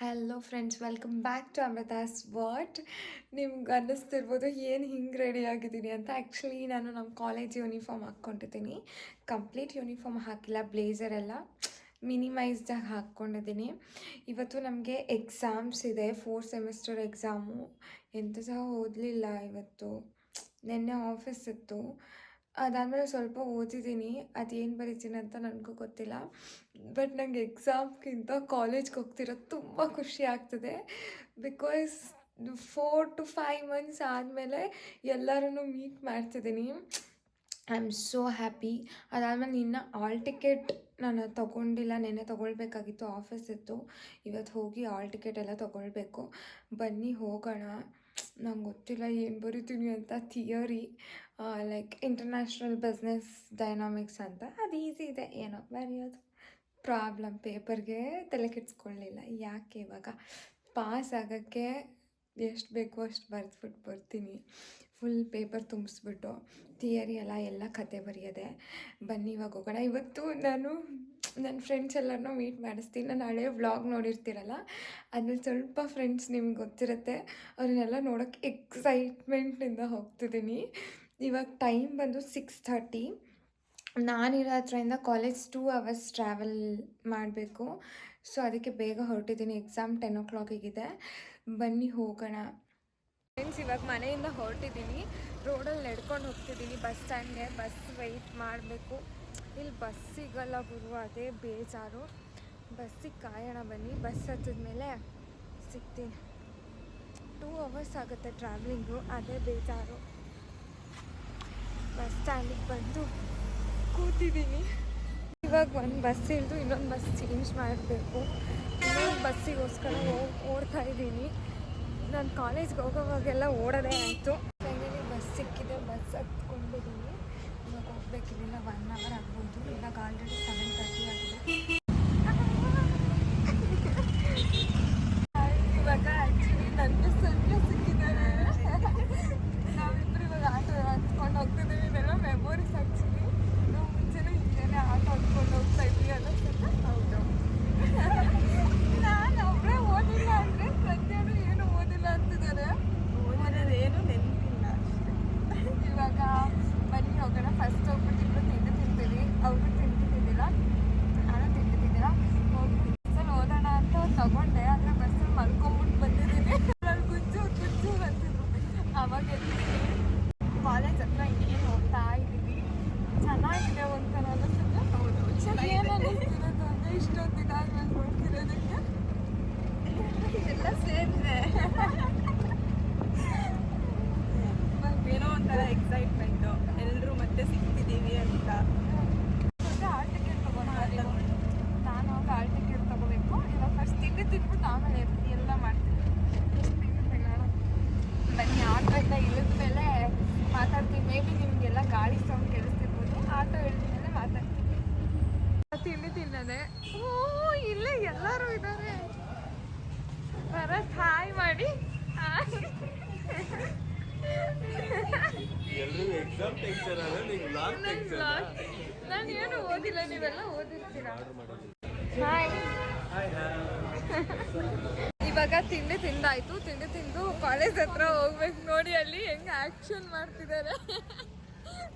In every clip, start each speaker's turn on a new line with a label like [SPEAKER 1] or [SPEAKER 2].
[SPEAKER 1] Hello friends welcome back to Amrutha's what ನಿಮ್ಗೆ ಅನ್ನಿಸ್ತಿರ್ಬೋದು, ಏನು ಹಿಂಗೆ ರೆಡಿ ಆಗಿದ್ದೀನಿ ಅಂತ. ಆ್ಯಕ್ಚುಲಿ ನಾನು ನಮ್ಮ ಕಾಲೇಜ್ ಯೂನಿಫಾರ್ಮ್ ಹಾಕ್ಕೊಂಡಿದ್ದೀನಿ. ಕಂಪ್ಲೀಟ್ ಯೂನಿಫಾರ್ಮ್ ಹಾಕಿಲ್ಲ ಬ್ಲೇಸರ್ ಎಲ್ಲ ಮಿನಿಮೈಸ್ಡಾಗಿ ಹಾಕ್ಕೊಂಡಿದ್ದೀನಿ. ಇವತ್ತು ನಮಗೆ ಎಕ್ಸಾಮ್ಸ್ ಇದೆ ಫೋರ್ತ್ ಸೆಮಿಸ್ಟರ್ ಎಕ್ಸಾಮು ಎಂತ ಸಹ ಓದಲಿಲ್ಲ ಇವತ್ತು. ನಿನ್ನೆ ಆಫೀಸ್ ಇತ್ತು. ಅದಾದಮೇಲೆ ಸ್ವಲ್ಪ ಓದಿದ್ದೀನಿ. ಅದೇನು ಬರೀತೀನಿ ಅಂತ ನನಗೂ ಗೊತ್ತಿಲ್ಲ. ಬಟ್ ನಂಗೆ ಎಕ್ಸಾಮ್ಗಿಂತ ಕಾಲೇಜ್ಗೆ ಹೋಗ್ತಿರೋದು ತುಂಬ ಖುಷಿ ಆಗ್ತದೆ. Because four to five months ಆದಮೇಲೆ ಎಲ್ಲರೂ ಮೀಟ್ ಮಾಡ್ತಿದ್ದೀನಿ. ಐ ಆಮ್ ಸೋ ಹ್ಯಾಪಿ ಅದಾದಮೇಲೆ ನಿನ್ನ ಆಲ್ ಟಿಕೆಟ್ ನಾನು ತೊಗೊಂಡಿಲ್ಲ. ನೆನ್ನೆ ತೊಗೊಳ್ಬೇಕಾಗಿತ್ತು ಆಫೀಸ್ ಇತ್ತು. ಇವತ್ತು ಹೋಗಿ ಆಲ್ ಟಿಕೆಟ್ ಎಲ್ಲ ತೊಗೊಳ್ಬೇಕು. ಬನ್ನಿ ಹೋಗೋಣ. ನಂಗೆ ಗೊತ್ತಿಲ್ಲ, ಏನು ಬರಿತೀನಿ ಅಂತ theory like international business dynamics ಅಂತ. ಅದು ಈಸಿ ಇದೆ. ಏನೋ ಬರೆಯೋದು. ಪ್ರಾಬ್ಲಮ್ ಪೇಪರ್ಗೆ ತಲೆ ಕೆಡಿಸ್ಕೊಳ್ಳಿಲ್ಲ ಯಾಕೆ ಇವಾಗ? ಪಾಸ್ ಆಗೋಕ್ಕೆ ಎಷ್ಟು ಬೇಕೋ ಅಷ್ಟು ಬರೆದ್ಬಿಟ್ಟು ಬರ್ತೀನಿ. ಫುಲ್ ಪೇಪರ್ ತುಂಬಿಸ್ಬಿಟ್ಟು ಥಿಯರಿ ಎಲ್ಲ ಎಲ್ಲ ಕತೆ ಬರೆಯೋದೆ. ಬನ್ನಿ ಇವಾಗ ಹೋಗೋಣ. ಇವತ್ತು ನಾನು ನನ್ನ ಫ್ರೆಂಡ್ಸ್ ಎಲ್ಲರನ್ನೂ ಮೀಟ್ ಮಾಡಿಸ್ತೀನಿ. ನಾನು ಹಳೆ ವ್ಲಾಗ್ ನೋಡಿರ್ತೀರಲ್ಲ, ಅದ್ರಲ್ಲಿ ಸ್ವಲ್ಪ ಫ್ರೆಂಡ್ಸ್ ನಿಮ್ಗೆ ಗೊತ್ತಿರುತ್ತೆ. ಅವ್ರನ್ನೆಲ್ಲ ನೋಡೋಕ್ಕೆ ಎಕ್ಸೈಟ್ಮೆಂಟಿಂದ ಹೋಗ್ತಿದ್ದೀನಿ ಇವಾಗ ಟೈಮ್ ಬಂದು ಸಿಕ್ಸ್ ಥರ್ಟಿ ನಾನಿರೋ ಹತ್ರದಿಂದ ಕಾಲೇಜ್ ಟೂ ಅವರ್ಸ್ ಟ್ರಾವೆಲ್ ಮಾಡಬೇಕು. ಸೊ ಅದಕ್ಕೆ ಬೇಗ ಹೊರಟಿದ್ದೀನಿ ಎಕ್ಸಾಮ್ ಟೆನ್ ಓ ಕ್ಲಾಕಿಗಿದೆ ಬನ್ನಿ ಹೋಗೋಣ. ಫ್ರೆಂಡ್ಸ್ ಇವಾಗ ಮನೆಯಿಂದ ಹೊರಟಿದ್ದೀನಿ ರೋಡಲ್ಲಿ ನಡ್ಕೊಂಡು ಹೋಗ್ತಿದ್ದೀನಿ ಬಸ್ ಸ್ಟ್ಯಾಂಡ್ಗೆ ಬಸ್ ವೆಯ್ಟ್ ಮಾಡಬೇಕು. ಇಲ್ಲಿ ಬಸ್ ಸಿಗಲ್ಲ ಗುರು ಅದೇ ಬೇಜಾರು. ಬಸ್ಸಿಗೆ ಕಾಯೋಣ ಬನ್ನಿ. ಬಸ್ ಹತ್ತಿದ್ಮೇಲೆ ಸಿಗ್ತೀನಿ. ಟೂ ಅವರ್ಸ್ ಆಗುತ್ತೆ ಟ್ರಾವೆಲಿಂಗು ಅದೇ ಬೇಜಾರು. ಬಸ್ ಸ್ಟ್ಯಾಂಡಿಗೆ ಬಂದು ಕೂತಿದ್ದೀನಿ. ಇವಾಗ ಒಂದು ಬಸ್ ಇಳಿದು ಇನ್ನೊಂದು ಬಸ್ ಚೇಂಜ್ ಮಾಡಬೇಕು. ಇನ್ನೊಂದು ಬಸ್ಸಿಗೋಸ್ಕರ ಓಡ್ತಾ ಇದ್ದೀನಿ. ನಾನು ಕಾಲೇಜ್ಗೆ ಹೋಗೋವಾಗೆಲ್ಲ ಓಡೋದೇ ಆಯಿತು. ಬಸ್ ಸಿಕ್ಕಿದೆ. ಬಸ್ ಹತ್ಕೊಂಡಿದ್ದೀನಿ ಇವಾಗ ಹೋಗ್ಬೇಕಿಲ್ಲ ಒನ್ ಅವರ್ ಆಗ್ಬೋದು ಇವಾಗ ಆಲ್ರೆಡಿ ಸೆವೆನ್ ತರ್ಟಿ ಆಗಿದೆ ಇವಾಗ ಆ್ಯಕ್ಚುಲಿ ನನಗೆ ಸ್ವಲ್ಪ ಸಿಕ್ಕಿದ್ದಾರೆ ನಾವಿಬ್ಬರು ಇವಾಗ ಆಟೋ ಹತ್ಕೊಂಡು ಹೋಗ್ತಿದ್ದೀವಿ ಇದೆಲ್ಲ ಮೆಮೊರೀಸ್ ಆ್ಯಕ್ಚುಲಿ ನಾವು ಮುಂಚೆನೂ ಹಿಂಗೇನೆ ಆಟೋ ಹತ್ಕೊಂಡು ಹೋಗ್ತಾ ಇದ್ವಿ ಅನ್ನಿಸುತ್ತೆ ಹೌದು ನಾನು ಒಬ್ಬರೇ ಓದಿಲ್ಲ ಅಂದರೆ ಪ್ರತಿಯೊಂದು ಏನು ಓದಿಲ್ಲ ಅಂತಿದ್ದಾರೆ
[SPEAKER 2] ಓದಿರೋದೇನು ನೆನಪಿಲ್ಲ
[SPEAKER 1] ಇವಾಗ ಬನ್ನಿ ಹೋಗೋಣ ಫಸ್ಟ್ ಹೋಗ್ಬಿಟ್ಟು ಇಬ್ಬರು ತಿಂಡಿ ತಿಂತೀವಿ ಅವರು ತಿಂಡಿ ತಿಂದಿಲ್ಲ ನಾನು ತಿಂಡಿ ತಿಂದಿಲ್ಲ ಹೋಗ್ಬಿಟ್ಟು ಬಸ್ಸಲ್ಲಿ ಓದೋಣ ಅಂತ ತಗೊಂಡೆ ಆದರೆ ಬಸ್ಸಲ್ಲಿ ಮಲ್ಕೊಂಬಿಟ್ಟು ಬಂದಿದ್ದೀನಿ ನಾನು ಗುಜ್ಜು ಗುಜ್ಜು ಅಂತಿದ್ರು ಅವಾಗ ಎದ್ದಿದ್ದೀನಿ ಕಾಲೇಜ್ ಹತ್ರ ಇನ್ನೇನು ಹೋಗ್ತಾ ಇದ್ದೀವಿ ಚೆನ್ನಾಗಿದೆ ಒಂಥರ ಅನ್ನಿಸುತ್ತೆ
[SPEAKER 2] ಹೌದು
[SPEAKER 1] ಏನು
[SPEAKER 2] ಚೆನ್ನಾಗಿದೆ
[SPEAKER 1] ಅನ್ನಿಸ್ತಿರೋದು ಅಂದರೆ ಇಷ್ಟೊಂದು ಇದಾದ್ಮೇಲೆ ನೋಡ್ತಿರೋದಕ್ಕೆ
[SPEAKER 2] ಎಲ್ಲ ಸೇರಿದೆ ಏನೋ ಒಂಥರ ಎಕ್ಸೈಟ್ಮೆಂಟು ಎಲ್ಲರೂ ಮತ್ತೆ ಸಿಗ್ತಿದ್ದೀವಿ ಅಂತ
[SPEAKER 1] ಮತ್ತೆ ಹಾಲ್ ಟಿಕೆಟ್ ತಗೊಂಡು ನಾನು ಹೋಗಿ ಹಾಲ್ ಟಿಕೆಟ್ ತಗೋಬೇಕು ಇವಾಗ ಫಸ್ಟ್ ತಿಂಡಿ ತಿಂದ್ಬಿಟ್ಟು ಆಮೇಲೆ ಎಲ್ಲ ಮಾಡ್ತೀನಿ ಎಷ್ಟು ತಿಂಡಿ ತೆಗೋಣ ಬನ್ನಿ ಆಟೋಯಿಂದ ಇಳಿದ ಮೇಲೆ ಮಾತಾಡ್ತೀನಿ ಮೇ ಬಿ ನಿಮಗೆಲ್ಲ ಗಾಳಿ ಸೌಂಡ್ ಕೇಳಿಸ್ತಿರ್ಬೋದು ಆಟೋ ಇಳಿದ ಮೇಲೆ ಮಾತಾಡ್ತೀನಿ ತಿಂಡಿ ತಿನ್ನದೆ ಓ ಇಲ್ಲೇ ಎಲ್ಲರೂ ಇದ್ದಾರೆ ಭರತ್ ಹಾಯ್ ಮಾಡಿ
[SPEAKER 3] ಎಲ್ರಿಗೂ ಎಕ್ಸಾಮ್ ಟೆನ್ಷನ್ ಅಲ್ಲ ನಿಂಗೆ ಲಾಸ್ಟ್ ಟೆನ್ಷನ್
[SPEAKER 1] ನಾನು ಏನು ನೀವೆಲ್ಲ ಓದಿರ್ತೀರಾ ಹಾಯ್ ಇವಾಗ ತಿಂಡಿ ತಿಂದಾಯ್ತು. ತಿಂಡಿ ತಿಂದು ಕಾಲೇಜ್ ಹತ್ರ ಹೋಗ್ಬೇಕು ನೋಡಿ ಅಲ್ಲಿ ಹೆಂಗೆ ಆಕ್ಷನ್ ಮಾಡ್ತಿದ್ದಾರೆ.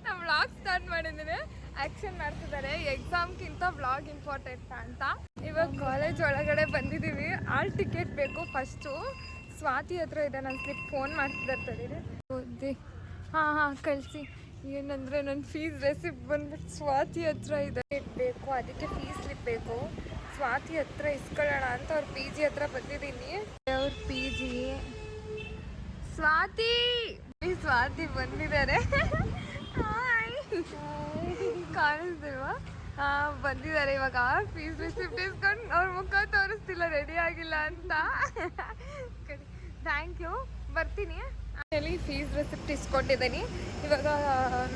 [SPEAKER 1] ನಾವು ವ್ಲಾಗ್ ಸ್ಟಾರ್ಟ್ ಮಾಡಿದ್ದೀನಿ ಆಕ್ಷನ್ ಮಾಡ್ತಿದ್ದಾರೆ. ಎಕ್ಸಾಮ್ಗಿಂತ ವ್ಲಾಗ್ ಇಂಪಾರ್ಟೆಂಟ್ ಅಂತ. ಇವಾಗ ಕಾಲೇಜ್ ಒಳಗಡೆ ಬಂದಿದ್ದೀವಿ ಆಲ್ ಟಿಕೆಟ್ ಬೇಕು ಫಸ್ಟು ಸ್ವಾತಿ ಹತ್ರ ಇದೆ. ನನ್ನ ಸ್ಲಿಪ್ ಫೋನ್ ಮಾಡ್ತಿದ್ದಾರೆ ತಡೀರಿ. ಓದಿ. ಹಾಂ ಹಾಂ ಕಳಿಸಿ. ಏನಂದರೆ ನನ್ನ ಫೀಸ್ ರೆಸಿಪ್ಟ್ ಬಂದ್ಬಿಟ್ಟು ಸ್ವಾತಿ ಹತ್ರ ಇದೆ. ಬೇಕು, ಅದಕ್ಕೆ ಫೀಸ್ ಸ್ಲಿಪ್ ಬೇಕು. ಸ್ವಾತಿ ಹತ್ರ ಇಸ್ಕೊಳ್ಳೋಣ ಅಂತ ಅವ್ರ ಪಿ ಜಿ ಹತ್ರ ಬಂದಿದ್ದೀನಿ. ಅವ್ರ ಪಿ ಜಿ ಸ್ವಾತಿ! ಸ್ವಾತಿ ಬಂದಿದ್ದಾರೆ. ಕಾಣಿಸ್ದೇವಾ ಹಾಂ, ಬಂದಿದ್ದಾರೆ ಇವಾಗ. ಫೀಸ್ ರಿಸಿಪ್ಟ್ ಇಸ್ಕೊಂಡು ಅವ್ರ ಮುಖ ತೋರಿಸ್ತಿಲ್ಲ ರೆಡಿ ಆಗಿಲ್ಲ ಅಂತ. ಥ್ಯಾಂಕ್ ಯು ಬರ್ತೀನಿ. ಅಲ್ಲಿ ಫೀಸ್ ರೆಸಿಪ್ಟ್ ಇಸ್ಕೊಂಡಿದ್ದೀನಿ. ಇವಾಗ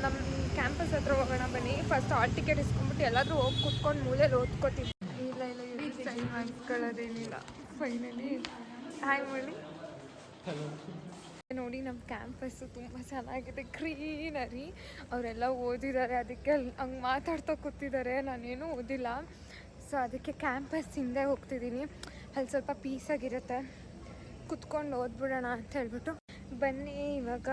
[SPEAKER 1] ನಮ್ಮ ಕ್ಯಾಂಪಸ್ ಹತ್ರ ಹೋಗೋಣ ಬನ್ನಿ. ಫಸ್ಟ್ ಹಾಲ್ ಟಿಕೆಟ್ ಇಸ್ಕೊಂಡ್ಬಿಟ್ಟು ಎಲ್ಲಾದರೂ ಹೋಗಿ ಕುತ್ಕೊಂಡು ಮೂಲೆಯಲ್ಲಿ ಓದ್ಕೋತೀನಿ ಇಲ್ಲ ಇಲ್ಲ ಇಲ್ಲ ಫೈನಲಿ ಮಾಡಿ ನೋಡಿ ನಮ್ಮ ಕ್ಯಾಂಪಸ್ಸು ತುಂಬ ಚೆನ್ನಾಗಿದೆ. ಗ್ರೀನರಿ ಅವರೆಲ್ಲ ಓದಿದ್ದಾರೆ, ಅದಕ್ಕೆ ಅಲ್ಲಿ ಹಂಗೆ ಮಾತಾಡ್ತಾ ಕೂತಿದ್ದಾರೆ. ನಾನೇನು ಓದಿಲ್ಲ. ಸೊ ಅದಕ್ಕೆ ಕ್ಯಾಂಪಸ್ ಹಿಂದೆ ಹೋಗ್ತಿದ್ದೀನಿ. ಅಲ್ಲಿ ಸ್ವಲ್ಪ ಪೀಸಾಗಿರುತ್ತೆ ಕುತ್ಕೊಂಡು ಓದ್ಬಿಡೋಣ ಅಂತ ಹೇಳ್ಬಿಟ್ಟು. ಬನ್ನಿ, ಇವಾಗ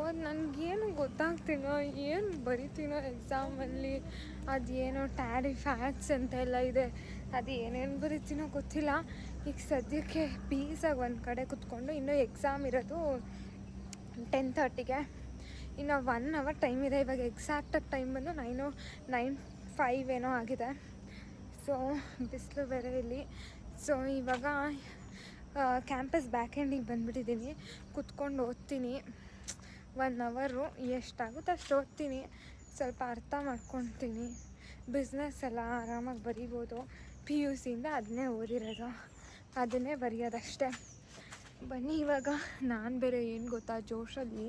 [SPEAKER 1] ಓದ್ ನನಗೇನು ಗೊತ್ತಾಗ್ತೀನೋ ಏನು ಬರಿತೀನೋ ಎಕ್ಸಾಮಲ್ಲಿ ಅದೇನೋ ಟ್ಯಾರಿ ಅಂತ ಎಲ್ಲ ಇದೆ ಅದು ಏನೇನು ಬರಿತೀನೋ ಗೊತ್ತಿಲ್ಲ. ಈಗ ಸದ್ಯಕ್ಕೆ ಪೀಸಾಗಿ ಒಂದು ಕಡೆ ಕುತ್ಕೊಂಡು ಇನ್ನೂ ಎಕ್ಸಾಮ್ ಇರೋದು ಟೆನ್ ತರ್ಟಿಗೆ ಇನ್ನು ಒನ್ ಅವರ್ ಟೈಮ್ ಇದೆ, ಇವಾಗ ಎಕ್ಸಾಕ್ಟಾಗಿ ಟೈಮ್ ಬಂದು ನೈನು ನೈನ್ ಫೈವ್ ಏನೋ ಆಗಿದೆ. ಸೊ ಬಿಸಿಲು ಬೇರೆ ಇಲ್ಲಿ. ಸೊ ಇವಾಗ ಕ್ಯಾಂಪಸ್ ಬ್ಯಾಕ್ ಎಂಡಿಗೆ ಬಂದುಬಿಟ್ಟಿದ್ದೀನಿ ಕುತ್ಕೊಂಡು ಓದ್ತೀನಿ. ಒನ್ ಅವರು ಎಷ್ಟಾಗುತ್ತೆ ಅಷ್ಟು ಓದ್ತೀನಿ. ಸ್ವಲ್ಪ ಅರ್ಥ ಮಾಡ್ಕೊತೀನಿ. ಬಿಸ್ನೆಸ್ ಎಲ್ಲ ಆರಾಮಾಗಿ ಬರಿಬೋದು. ಪಿ ಯು ಸಿಯಿಂದ ಅದನ್ನೇ ಓದಿರೋದು. ಅದನ್ನೇ ಬರೆಯೋದಷ್ಟೇ. ಬನ್ನಿ ಇವಾಗ. ನಾನು ಬೇರೆ ಏನು ಗೊತ್ತಾ? ಜೋಶಲ್ಲಿ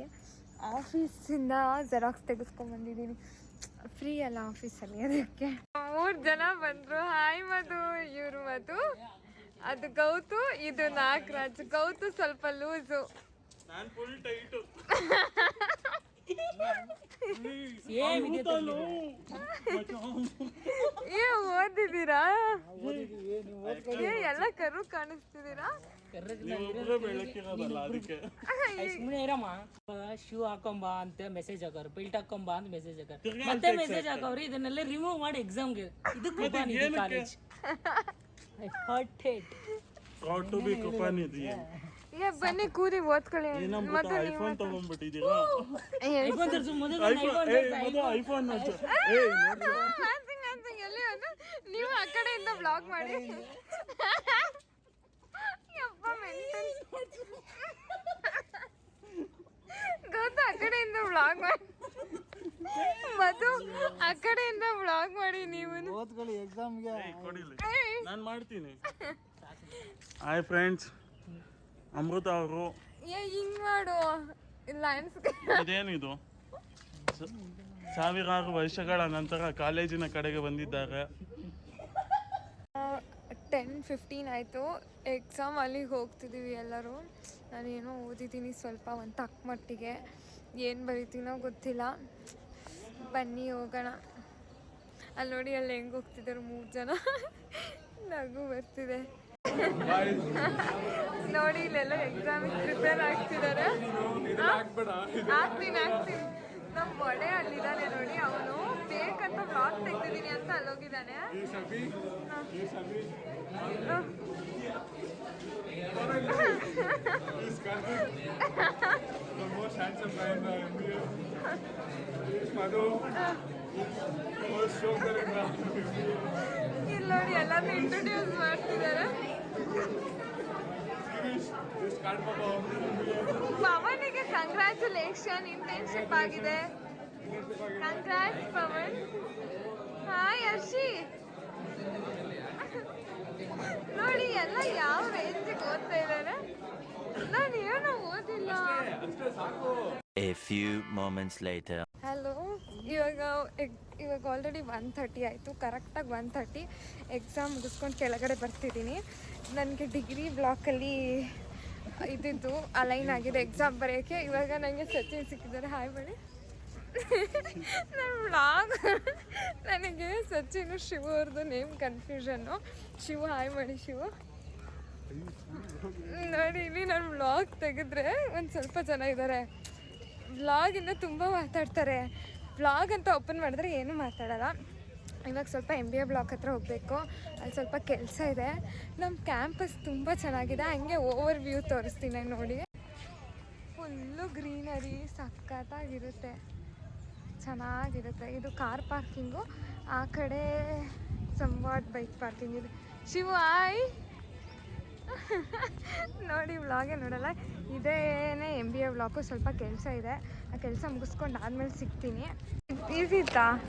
[SPEAKER 1] ಆಫೀಸಿಂದ ಜೆರಾಕ್ಸ್ ತೆಗೆಸ್ಕೊಂಬಂದಿದ್ದೀನಿ ಫ್ರೀ ಅಲ್ಲ ಆಫೀಸಲ್ಲಿ ಅದಕ್ಕೆ. ಮೂರು ಜನ ಬಂದರು. ಹಾಯ್ ಮಧು. ಇವರು ಮಧು. ಅದು ಗೌತು ಇದು ನಾಗರಾಜ್. ಗೌತು ಸ್ವಲ್ಪ ಲೂಸು.
[SPEAKER 3] ನಾನು ಫುಲ್ ಟೈಟು
[SPEAKER 1] ಏ ಓದಿದ್ದೀರಾ? ಏ ಎಲ್ಲ ಕರು ಕಾಣಿಸ್ತಿದ್ದೀರಾ?
[SPEAKER 4] ಶೂ ಹಾಕೊಂಬ ಅಂತ ಮೆಸೇಜ್ ಹಾಕೋರು. ಬಿಲ್ಟ್ ಹಾಕೊಂಬ ಅಂತ ಮೆಸೇಜ್ ಹಾಕೋರು. ಮತ್ತೆ ಮೆಸೇಜ್ ಹಾಕೋರು. ಇದನ್ನೆಲ್ಲ ರಿಮೂವ್ ಮಾಡಿ ಎಕ್ಸಾಮ್ಗೆ ಇದಕ್ಕೆ ಕಾಲೇಜ್ ಹಾಟ್ ಹೇಟ್
[SPEAKER 3] ಪ್ರೌಡ್ ಟು ಬಿ ಕೃಪಾನಿಧಿ
[SPEAKER 1] ಏ ಬನ್ನಿ ಕೂರಿ ಓದ್ಕೊಳ್ಳಿ
[SPEAKER 3] ಏನಂದ್ಬಿಟ್ಟು ಐಫೋನ್ ತಗೊಂಡ್ಬಿಟ್ಟಿದ್ದೀರಾ
[SPEAKER 4] ಐಫೋನ್ ತರ್ಸು ಮೊದಲು
[SPEAKER 3] ಐಫೋನ್ ಏ ಮೊದಲು ಐಫೋನ್ ನೋಡ್ಸು ಏ ನೋಡ್ಸು
[SPEAKER 1] ಹ್ಯಾನ್ಸಿಂಗ್ ಹ್ಯಾನ್ಸಿಂಗ್ ಎಲ್ಲಿ ಅದು ನೀವು ಆ ಕಡೆಯಿಂದ ಬ್ಲಾಗ್ ಮಾಡಿ ಯಪ್ಪ ಮೆಂಟಲ್ ಗೊತ್ತಾ ಆ ಕಡೆಯಿಂದ ಬ್ಲಾಗ್ ಮಾಡಿ ಮಧು ಆ ಕಡೆಯಿಂದ ಬ್ಲಾಗ್ ಮಾಡಿ ನೀವು.
[SPEAKER 5] ಓದ್ಕೊಳ್ಳಿ ಎಕ್ಸಾಮ್ಗೆ
[SPEAKER 3] ಏ ಕೊಡಿಲಿ. ನಾನು ಮಾಡ್ತೀನಿ. ಹಾಯ್ ಫ್ರೆಂಡ್ಸ್ ಅಮೃತ ಅವರು.
[SPEAKER 1] ಏ ಹಿಂಗ್ ಮಾಡು. ಲೈನ್ಸ್
[SPEAKER 3] ಇದೇನಿದು? ಸ- ಸಾವಿರಾರು ವರ್ಷಗಳ ನಂತರ ಕಾಲೇಜಿನ ಕಡೆಗೆ ಬಂದಿದ್ದಾರೆ.
[SPEAKER 1] ಟೆನ್ ಫಿಫ್ಟೀನ್ ಆಯಿತು ಎಕ್ಸಾಮ್ ಅಲ್ಲಿಗೆ ಹೋಗ್ತಿದ್ದೀವಿ ಎಲ್ಲರೂ ನಾನೇನೋ ಓದಿದ್ದೀನಿ ಸ್ವಲ್ಪ ಒಂದು ತಕ್ಕ ಮಟ್ಟಿಗೆ ಏನು ಬರಿತೀನೋ ಗೊತ್ತಿಲ್ಲ ಬನ್ನಿ ಹೋಗೋಣ ಅಲ್ಲಿ ನೋಡಿ ಅಲ್ಲಿ ಹೆಂಗೆ ಹೋಗ್ತಿದ್ದಾರೆ ಮೂರು ಜನ ನಗು ಬರ್ತಿದೆ ನೋಡಿ ಇಲ್ಲೆಲ್ಲ ಎಕ್ಸಾಮಿಗೆ ಪ್ರಿಪೇರ್ ಆಗ್ತಿದ್ದಾರೆ ಆಗ್ತೀನಿ ಆಗ್ತೀನಿ ನಮ್ಮ ಒಡೆ ಅಲ್ಲಿದ್ದಾನೆ ನೋಡಿ ಅವನು ಬೇಕಂತ ಬ್ಲಾಗ್ ತೆಗ್ದಿದ್ದೀನಿ ಅಂತ ಅಲ್ಲೋಗಿದ್ದಾನೆ. ಇಲ್ಲಿ ನೋಡಿ ಎಲ್ಲಾರನ್ನೂ ಇಂಟ್ರೊಡ್ಯೂಸ್ ಮಾಡ್ತಿದ್ದಾರೆ. ಪವನಿಗೆ ಕಂಗ್ರ್ಯಾಚುಲೇಷನ್ ಇಂಟರ್ನ್ಶಿಪ್ ಆಗಿದೆ. ಕಂಗ್ರಾಟ್ ಪವನ್. ಹಾಯ್ ಹರ್ಷಿ. ನೋಡಿ ಎಲ್ಲ ಯಾವ ರೇಂಜಿಗೆ ಓದ್ತಾ ಇದ್ದಾರೆ? ನಾನು ಏನು ಓದಿಲ್ಲ.
[SPEAKER 6] A few moments later.
[SPEAKER 1] Hello ಇವಾಗ ಇವಾಗ ಆಲ್ರೆಡಿ ಒನ್ ಥರ್ಟಿ ಆಯಿತು. ಕರೆಕ್ಟಾಗಿ ಒನ್ ಥರ್ಟಿ ಎಕ್ಸಾಮ್ ಮುಗಿಸ್ಕೊಂಡು ಕೆಳಗಡೆ ಬರ್ತಿದ್ದೀನಿ. ನನಗೆ ಡಿಗ್ರಿ ಬ್ಲಾಕಲ್ಲಿ ಇದ್ದಿದ್ದು ಅಲೈನ್ ಆಗಿದೆ ಎಕ್ಸಾಮ್ ಬರೆಯೋಕ್ಕೆ ಇವಾಗ ನನಗೆ ಸಚಿನ್ ಸಿಕ್ಕಿದ್ದಾರೆ ಹಾಯ್ ಮಾಡಿ ನನ್ನ ವ್ಲಾಗ್ ನನಗೆ ಸಚಿನ್, ಶಿವು ಅವ್ರದ್ದು ನೇಮ್ ಕನ್ಫ್ಯೂಷನ್ನು ಶಿವು, ಹಾಯ್ ಮಾಡಿ ಶಿವು. ನೋಡಿ, ಇಲ್ಲಿ ನಾನು ವ್ಲಾಗ್ ತೆಗೆದ್ರೆ ಒಂದು ಸ್ವಲ್ಪ ಜನ ಇದ್ದಾರೆ ವ್ಲಾಗಿಂದ ತುಂಬ ಮಾತಾಡ್ತಾರೆ. ವ್ಲಾಗ್ ಅಂತ ಓಪನ್ ಮಾಡಿದ್ರೆ ಏನೂ ಮಾತಾಡಲ್ಲ. ಇವಾಗ ಸ್ವಲ್ಪ ಎಂ ಬಿ ಎ ಬ್ಲಾಕ್ ಹತ್ರ ಹೋಗಬೇಕು. ಅಲ್ಲಿ ಸ್ವಲ್ಪ ಕೆಲಸ ಇದೆ. ನಮ್ಮ ಕ್ಯಾಂಪಸ್ ತುಂಬ ಚೆನ್ನಾಗಿದೆ. ಹಂಗೆ ಓವರ್ ವ್ಯೂ ತೋರಿಸ್ತೀನಿ ನೋಡಿ. ಫುಲ್ಲು ಗ್ರೀನರಿ ಸಖತ್ತಾಗಿರುತ್ತೆ. ಚೆನ್ನಾಗಿರುತ್ತೆ. ಇದು ಕಾರ್ ಪಾರ್ಕಿಂಗು ಆ ಕಡೆ ಸಂವಾಟ್ ಬೈಕ್ ಪಾರ್ಕಿಂಗ್ ಇದೆ. ಶಿವು ಆಯ್ ನೋಡಿ ಬ್ಲಾಗೇ ನೋಡಲ್ಲ. ಇದೇನೇ ಎಂ ಬಿ ಎ ಬ್ಲಾಕು ಸ್ವಲ್ಪ ಕೆಲಸ ಇದೆ. ಆ ಕೆಲಸ ಮುಗಿಸ್ಕೊಂಡು ಆದ್ಮೇಲೆ ಸಿಗ್ತೀನಿ. ಈಸಿ ಇತ್ತಾ?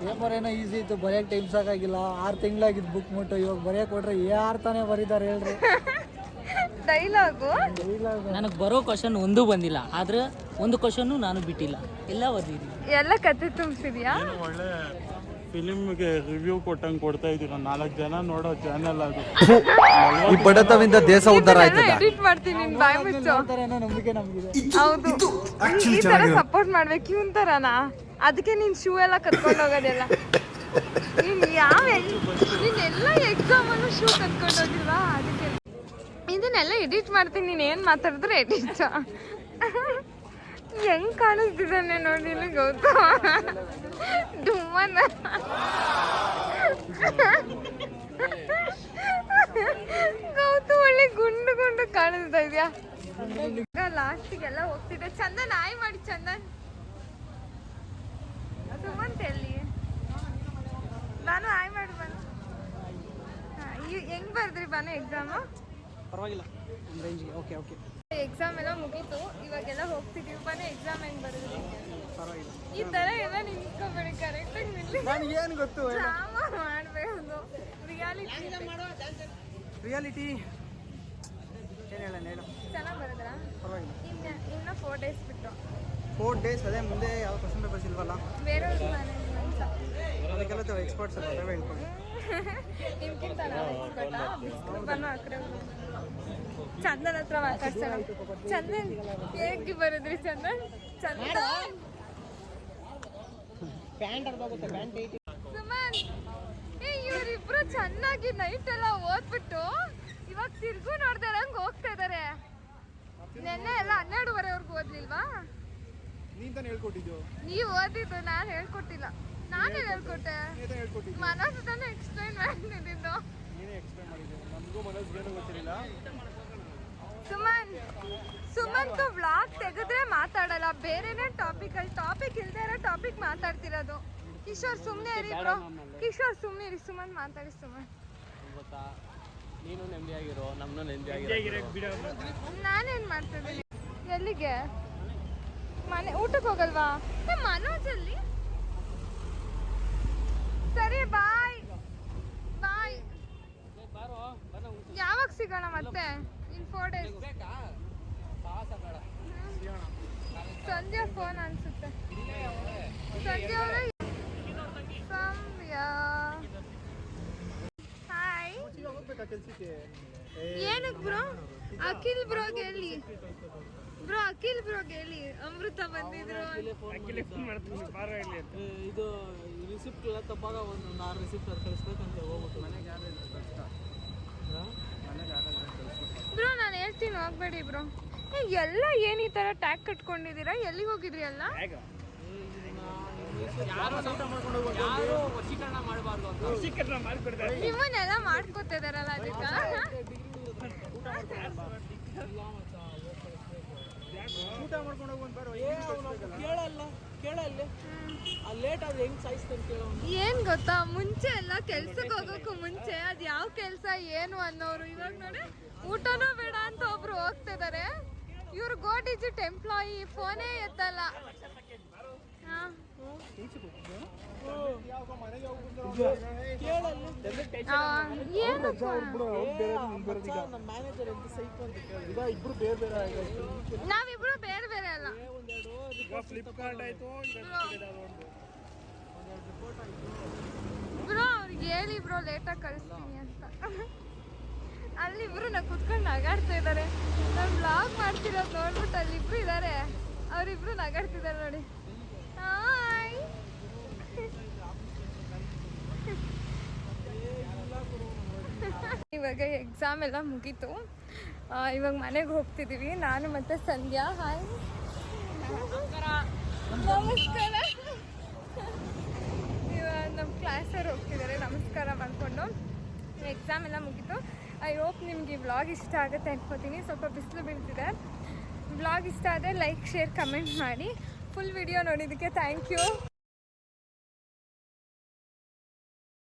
[SPEAKER 5] ಪೇಪರ್ ಏನೋ ಈಸಿ ಇತ್ತು ಬರೆಯಕ್ಕೆ ಟೈಮ್ ಸಾಕಾಗಿಲ್ಲ ಆರು ತಿಂಗಳಾಗಿದ್ದು ಬುಕ್ ಮುಟ್ಟು ಇವಾಗ ಬರೆಯಕ್ಕೆ ಕೊಟ್ರೆ ಯಾರು ತಾನೇ ಬರೀತಾರೆ ಹೇಳ್ರಿ.
[SPEAKER 1] ಡೈಲಾಗು
[SPEAKER 4] ನನಗೆ ಬರೋ ಕ್ವಶನ್ ಒಂದೂ ಬಂದಿಲ್ಲ ಆದ್ರೆ ಒಂದು ಕ್ವಶನ್ನು ನಾನು ಬಿಟ್ಟಿಲ್ಲ. ಎಲ್ಲ ಓದಿದ್ದೀನಿ.
[SPEAKER 1] ಎಲ್ಲ ಕತೆ ತುಂಬಿಸಿದ್ಯಾ?
[SPEAKER 3] ಒಳ್ಳೆ ಫಿಲಿಮ್ಗೆ ರಿವ್ಯೂ ಕೊಟ್ಟಂಗೆ ಕೊಡ್ತಾ ಇದ್ದೀರ? ನಾಲ್ಕು ಜನ ನೋಡೋ ಚಾನೆಲ್ ಅದು.
[SPEAKER 7] ಈ ಬಡತವಿಂದ ದೇಶ ಉದ್ಧಾರ ಆಯ್ತದ?
[SPEAKER 1] ಎಡಿಟ್ ಮಾಡ್ತೀನಿ ನಿನ್ ಬಾಯ್ ಮುಚ್ಚು.
[SPEAKER 5] ನಂಬಿಕೆ ನಮಗಿದೆ.
[SPEAKER 1] ಹೌದು ಈ ತರ ಸಪೋರ್ಟ್ ಮಾಡ್ಬೇಕು ಇವನ್ ತರನಾ? ಅದಕ್ಕೆ ನೀನ್ ಶೂ ಎಲ್ಲ ಕತ್ಕೊಂಡು ಹೋಗೋದೆಲ್ಲ. ನೀನು ಯಾವ ನೀನೆಲ್ಲ ಎಕ್ಸಾಮಲ್ಲೂ ಶೂ ಕತ್ಕೊಂಡು ಹೋಗಿಲ್ವಾ? ಅದಕ್ಕೆ. ಇದನ್ನೆಲ್ಲ ಎಡಿಟ್ ಮಾಡ್ತೀನಿ, ನೀನು ಏನು ಮಾತಾಡಿದ್ರೆ ಎಡಿಟ್ ಹೆಂಗ್ ಕಾಣಿಸ್ತಿದ್ದಾನೆ ನೋಡಿ ಗೌತಮ. ಡುಮ್ಮನ ಗೌತಮ್ ಒಳ್ಳೆ ಗುಂಡು ಗುಂಡು ಕಾಣಿಸ್ತಾ ಇದೆಯಾ? ಲಾಸ್ಟಿಗೆಲ್ಲ ಹೋಗ್ತಿದ್ದೆ ಚಂದನ್ ಆಯ್ ಮಾಡಿ ಚಂದನ್ ಸುಮಂತ್ ಎಲ್ಲಿ ನಾನು ಆಯ್ ಮಾಡಿ ಬನ್ನಿ ಹೆಂಗ್ ಬರ್ದ್ರಿ ಬಾನು ಎಕ್ಸಾಮು
[SPEAKER 5] ಪರವಾಗಿಲ್ಲ ಒಂದು ರೇಂಜ್ಗೆ ಓಕೆ ಓಕೆ
[SPEAKER 1] ಎಕ್ಸಾಮ್ ಎಲ್ಲ ಮುಗೀತು. ಇವಾಗೆಲ್ಲ ಹೋಗ್ತಿದೀವಿ. ಬನ್ನಿ ಎಕ್ಸಾಮ್ ಹೆಂಗ್ ಬರೆದ್ರಿ?
[SPEAKER 5] ಪರವಾಗಿಲ್ಲ.
[SPEAKER 1] ಈ ತರ ಎಲ್ಲ ನಿಂತ್ಕೋಬೇಡಿ. ಕರೆಕ್ಟಾಗಿ ನಿಲ್ಲಿ.
[SPEAKER 5] ನನಗೆ ಏನು ಗೊತ್ತು
[SPEAKER 1] ಡ್ರಾಮಾ ಮಾಡಬೇಕು ರಿಯಾಲಿಟಿ
[SPEAKER 5] ರಿಯಾಲಿಟಿ ಏನು ಹೇಳೋಣ ಹೇಳು.
[SPEAKER 1] ಚೆನ್ನಾಗಿ ಬರೆದ್ರ?
[SPEAKER 5] ಪರವಾಗಿಲ್ಲ.
[SPEAKER 1] ಇನ್ನು ಇನ್ನ ಫೋರ್ ಡೇಸ್ ಬಿಟ್ಟು.
[SPEAKER 5] ಫೋರ್ ಡೇಸ್ ಅದೇ ಮುಂದೆ ಯಾವ ಕ್ವಶನ್ ಪೇಪರ್ಸ್ ಇಲ್ವಲ್ಲ
[SPEAKER 1] ಬೇರೆಯವ್ರ
[SPEAKER 5] ಅದಕ್ಕೆಲ್ಲ ಎಕ್ಸ್ಪರ್ಟ್ಸ್ ಅಲ್ಲ ಹೇಳ್ಕೊಂಡು
[SPEAKER 1] ನಿಮ್ಗಿಂತ. ಚಂದನ್ ಹತ್ರ ಮಾತಾಡ್ಸೋಣ. ಚಂದನ್ ಹೇಗೆ ಬರುದ್ರಿ ಚಂದನ್? ಚಂದನ್! ಸುಮನ್ ಏ ಇವರಿಬ್ರು ಚೆನ್ನಾಗಿ ನೈಟ್ ಎಲ್ಲ ಓದ್ಬಿಟ್ಟು ಇವಾಗ ತಿರ್ಗು ನೋಡ್ದಾರ ಹಂಗೆ ಹೋಗ್ತಾ ಇದಾರೆ. ನಿನ್ನೆ ಎಲ್ಲ ಹನ್ನೆರಡುವರೆವರೆಗೂ ಓದ್ಲಿಲ್ವಾ?
[SPEAKER 5] ನೀನು ತಾನೇ ಹೇಳ್ಕೊಟ್ಟಿದ್ದು.
[SPEAKER 1] ನೀವು ಓದಿದ್ದು ನಾನು ಹೇಳ್ಕೊಟ್ಟಿಲ್ಲ. ನಾನೇ ಹೇಳ್ಕೊಟ್ಟೆ. ಮನಸ್ಸು ತಾನೇ ಎಕ್ಸ್ಪ್ಲೈನ್ ಮಾಡಿದ್ದು
[SPEAKER 5] ನೀನೇ ಎಕ್ಸ್ಪ್ಲೇನ್ ಮಾಡಿದ್ದು. ನಮಗೂ ಏನು ಗೊತ್ತಿರಲಿಲ್ಲ.
[SPEAKER 1] ಸುಮನ್ ಸುಮಂತ್ ವ್ಲಾಗ್ ತೆಗೆದ್ರೆ ಮಾತಾಡಲ್ಲ. ಬೇರೆನೇ ಟಾಪಿಕ್ ಅಲ್ಲಿ ಟಾಪಿಕ್ ಇಲ್ದೇ ಇರೋ ಟಾಪಿಕ್ ಮಾತಾಡ್ತಿರೋದು. ಕಿಶೋರ್ ಸುಮ್ಮನೆ ಇರಿ ಬ್ರೋ ಕಿಶೋರ್ ಸುಮ್ಮನೆ ಇರಿ. ಸುಮನ್ ಮಾತಾಡಿ ಸುಮನ್.
[SPEAKER 8] ಗೊತ್ತಾ? ನೀನು ನೆಮ್ಮದಿಯಾಗಿರೋ ನಮ್ಮನ್ನು ನೆಮ್ಮದಿಯಾಗಿರೋ
[SPEAKER 1] ನಾನೇನು ಮಾಡ್ತಿದ್ದೀನಿ? ಎಲ್ಲಿಗೆ? ಮನೆ ಊಟಕ್ಕೆ ಹೋಗಲ್ವಾ? ಮನೋಜಲ್ಲಿ ಮನೋಜ್ ಅಲ್ಲಿ? ಸರಿ ಬಾಯ್ ಬಾಯ್ ಯಾವಾಗ ಸಿಗೋಣ ಮತ್ತೆ? ಇನ್ ಫೋರ್ ಡೇಸ್ ಸಂಧ್ಯಾ ಫೋನ್ ಅನ್ಸುತ್ತೆ. ಸಂಧ್ಯಾ ಅವರೇ ಸಂಧ್ಯಾ. ಹಾಯ್ ಏನಕ್ ಬ್ರೋ ಅಖಿಲ್ ಬ್ರೋ ಹೇಳಿ. ಬ್ರೋ ಅಖಿಲ್ ಬ್ರೋ ಹೇಳಿ. ಅಮೃತ ಬಂದಿದ್ರು
[SPEAKER 4] ಇದು ರಿಸಿಪ್ಟ್ ಇಲ್ಲ ತಪ್ಪಾಗ ಒಂದು ಆರು ರಿಸಿಪ್ಟ್ ಅದು ಕಳಿಸ್ಬೇಕಂತ ಹೋಗ್ಬಿಟ್ಟು. ಮನೆಗೆ
[SPEAKER 1] ಬ್ರೋ ನಾನು ಹೇಳ್ತೀನಿ ಹೋಗ್ಬೇಡಿ ಬ್ರೋ. ಎಲ್ಲ ಏನ್ ಈ ತರ ಟ್ಯಾಗ್ ಕಟ್ಕೊಂಡಿದ್ದೀರಾ? ಎಲ್ಲಿಗೆ ಹೋಗಿದ್ರಿ ಎಲ್ಲ?
[SPEAKER 4] ಯಾರು ವಶೀಕರಣ ಮಾಡಬಾರ್ದು ಅಂತ.
[SPEAKER 1] ನಿಮ್ಮನ್ನೆಲ್ಲ ಮಾಡ್ಕೋತಿದಾರಲ್ಲ ಅದಕ್ಕ
[SPEAKER 5] ಊಟ ಮಾಡ್ಕೊಂಡು ಹೋಗಿ ಬರೋ
[SPEAKER 1] ಏನ್ ಗೊತ್ತಾ? ಮುಂಚೆ ಎಲ್ಲ ಕೆಲ್ಸಕ್ಕೆ ಹೋಗೋಕ್ಕೂ ಮುಂಚೆ ಅದ್ ಯಾವ ಕೆಲ್ಸ ಏನು ಅನ್ನೋರು. ಇವಾಗ ನೋಡಿ ಊಟನೂ ಬೇಡ ಅಂತ ಒಬ್ರು ಹೋಗ್ತಿದಾರೆ. ಇವ್ರು ಗೋ ಡಿಜಿಟ್ ಎಂಪ್ಲಾಯಿ ಫೋನೇ ಎತ್ತಲ್ಲ. ನಾವಿಬ್ರು ಬೇರೆ ಬೇರೆ ಅಲ್ಲ.
[SPEAKER 5] ಫ್ಲಿಪ್ಕಾರ್ಟ್ ಆಯ್ತು
[SPEAKER 1] ಬ್ರೋ ಅವ್ರಿಗೆ ಹೇಳಿ ಬ್ರೋ ಲೇಟಾಗಿ ಕಳಿಸ್ತೀನಿ ಅಂತ. ಅಲ್ಲಿಬ್ರು ನಾ ಕುತ್ಕೊಂಡು ನಗಾಡ್ತಾ ಇದ್ದಾರೆ ನಾನು ಬ್ಲಾಗ್ ಮಾಡ್ತಿರೋದು ನೋಡ್ಬಿಟ್ಟು ಅಲ್ಲಿಬ್ರು ಇದ್ದಾರೆ ಅವರಿಬ್ರು ನಗಾಡ್ತಿದ್ದಾರೆ ನೋಡಿ. ಹಾಯ್ ಇವಾಗ ಎಕ್ಸಾಮ್ ಎಲ್ಲ ಮುಗೀತು. ಇವಾಗ ಮನೆಗೆ ಹೋಗ್ತಿದ್ದೀವಿ ನಾನು ಮತ್ತೆ ಸಂಧ್ಯಾ. ಹಾಯ್ ನಮಸ್ಕಾರ. ಅವ್ರು ಹೋಗ್ತಿದ್ದಾರೆ ನಮಸ್ಕಾರ ಮಾಡಿಕೊಂಡು. ಎಕ್ಸಾಮ್ ಎಲ್ಲ ಮುಗೀತು. ಐ ಹೋಪ್ ನಿಮಗೆ ವ್ಲಾಗ್ ಇಷ್ಟ ಆಗುತ್ತೆ ಅನ್ಕೋತೀನಿ. ಸ್ವಲ್ಪ ಬಿಸಿಲು ಬೀಳ್ತಿದೆ. ವ್ಲಾಗ್ ಇಷ್ಟ ಆದರೆ ಲೈಕ್ ಶೇರ್ ಕಮೆಂಟ್ ಮಾಡಿ. ಫುಲ್ ವಿಡಿಯೋ ನೋಡಿದ್ದಕ್ಕೆ ಥ್ಯಾಂಕ್ ಯು